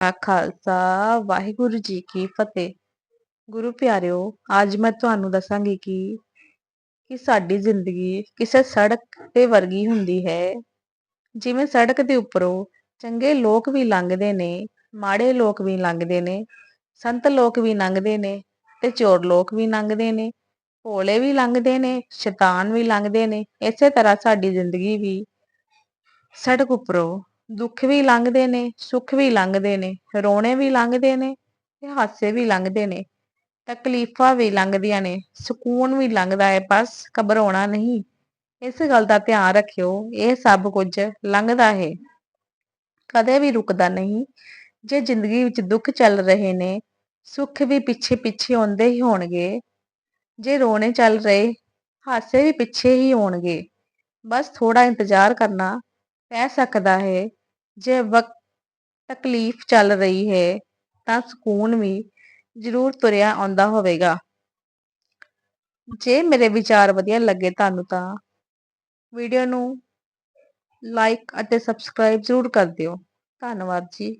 ਖਾਲਸਾ, ਵਾਹਿਗੁਰੂ ਜੀ ਕੀ ਫਤਿਹ। ਗੁਰੂ ਪਿਆਰਿਓ, ਅੱਜ ਮੈਂ ਤੁਹਾਨੂੰ ਦੱਸਾਂਗੀ ਕਿ ਕਿ ਸਾਡੀ ਜ਼ਿੰਦਗੀ ਕਿਸੇ ਸੜਕ ਤੇ ਵਰਗੀ ਹੁੰਦੀ ਹੈ। ਜਿਵੇਂ ਸੜਕ ਦੇ ਉੱਪਰੋਂ ਚੰਗੇ ਲੋਕ ਵੀ ਲੰਘਦੇ ਨੇ, ਮਾੜੇ ਲੋਕ ਵੀ ਲੰਘਦੇ ਨੇ, ਸੰਤ ਲੋਕ ਵੀ ਲੰਘਦੇ ਨੇ ਤੇ ਚੋਰ ਲੋਕ ਵੀ ਲੰਘਦੇ ਨੇ, ਭੋਲੇ ਵੀ ਲੰਘਦੇ ਨੇ, ਸ਼ੈਤਾਨ ਵੀ ਲੰਘਦੇ ਨੇ। ਇਸੇ ਤਰ੍ਹਾਂ ਸਾਡੀ ਜ਼ਿੰਦਗੀ ਵੀ ਸੜਕ ਉੱਪਰੋਂ ਦੁੱਖ ਵੀ ਲੰਘਦੇ ਨੇ, ਸੁੱਖ ਵੀ ਲੰਘਦੇ ਨੇ, ਰੋਣੇ ਵੀ ਲੰਘਦੇ ਨੇ ਤੇ ਹਾਸੇ ਵੀ ਲੰਘਦੇ ਨੇ, ਤਕਲੀਫਾਂ ਵੀ ਲੰਘਦੀਆਂ ਨੇ, ਸਕੂਨ ਵੀ ਲੰਘਦਾ ਹੈ, ਬਸ ਘਬਰਾਉਣਾ ਨਹੀਂ। ਇਸ ਗੱਲ ਦਾ ਧਿਆਨ ਰੱਖਿਓ, ਇਹ ਸਭ ਕੁਝ ਲੰਘਦਾ ਹੈ। ਕਦੇ ਵੀ ਰੁਕਦਾ ਨਹੀਂ, ਜੇ ਜ਼ਿੰਦਗੀ ਵਿੱਚ ਦੁੱਖ ਚੱਲ ਰਹੇ ਨੇ, ਸੁੱਖ ਵੀ ਪਿੱਛੇ ਪਿੱਛੇ ਆਉਂਦੇ ਹੀ ਹੋਣਗੇ। ਜੇ ਰੋਣੇ ਚੱਲ ਰਹੇ, ਹਾਸੇ ਵੀ ਪਿੱਛੇ ਹੀ ਹੋਣਗੇ ਬਸ ਥੋੜਾ ਇੰਤਜ਼ਾਰ ਕਰਨਾ ਪੈ ਸਕਦਾ ਹੈ। ਜੇ ਵਕਤ ਤਕਲੀਫ ਚੱਲ ਰਹੀ ਹੈ, ਤਾਂ ਸਕੂਨ ਵੀ ਜ਼ਰੂਰ ਤੁਰਿਆ ਆਉਂਦਾ ਹੋਵੇਗਾ। ਜੇ ਮੇਰੇ ਵਿਚਾਰ ਵਧੀਆ ਲੱਗੇ ਤੁਹਾਨੂੰ ਤਾਂ ਵੀਡੀਓ ਨੂੰ ਲਾਈਕ ਅਤੇ ਸਬਸਕ੍ਰਾਈਬ ਜ਼ਰੂਰ ਕਰ ਦਿਓ। ਧੰਨਵਾਦ ਜੀ।